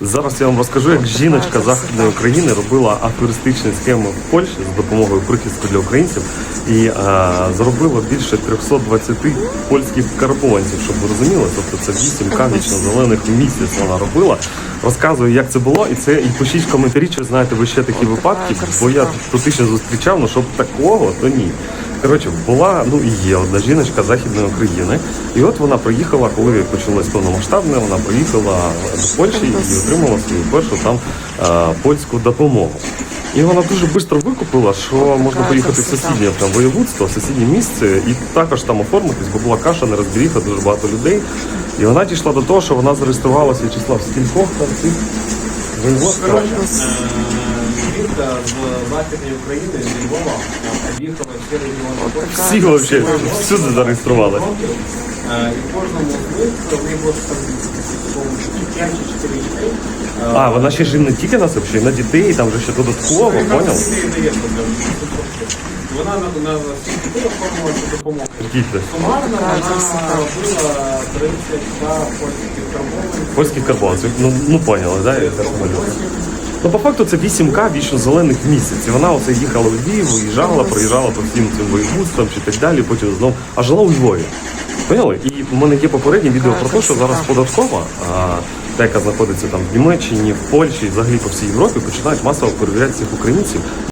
Зараз я вам розкажу, як жіночка західної України робила аферистичні схеми в Польщі з допомогою прихистку для українців і е, заробила більше 320 польських карбованців, щоб ви розуміли. Тобто це 8 вічно зелених місяць вона робила. Розказую, як це було, і це і пишіть в коментарі, чи знаєте ви ще такі випадки, бо я тут ще зустрічав, ну щоб такого, то ні. Коротше, була ну і є одна жіночка західної України, і от вона приїхала, коли почалось повномасштабне, вона приїхала до Польщі і отримала свою першу там е, польську допомогу. І вона дуже швидко викупила, що можна поїхати в сусіднє там воєводство, в сусіднє місце, і також там оформитись, бо була каша, не розберіха, дуже багато людей. І вона дійшла до того, що вона зареєструвалася В'ячеслав в скількох там цих воєводствах. Жінка з Західної України, зі Львова, об'їхала всі регіони Всі вообще всюди зареєструвалися. Е, І в кожному з них в них було там 5 чи 4 дітей. Е, А, вона ще ж не тільки на себе, ще й на дітей, там вже ще додатково, поняв? Вона на, дітей оформила цю допомогу. Діти. Сумарно вона робила 32 польських карбованців. Польських карбованців. Ну, ну поняли, да? Я так малюю. Ну, по факту це 8К вічно зелених в місяць. І вона оце їхала в Львів, виїжджала, проїжджала по всім цим воєводствам чи так далі, потім знов, а жила у Львові. Поняли? І в мене є попереднє відео про те, що зараз податкова, а, та, яка знаходиться там в Німеччині, в Польщі, взагалі по всій Європі, починають масово перевіряти цих українців.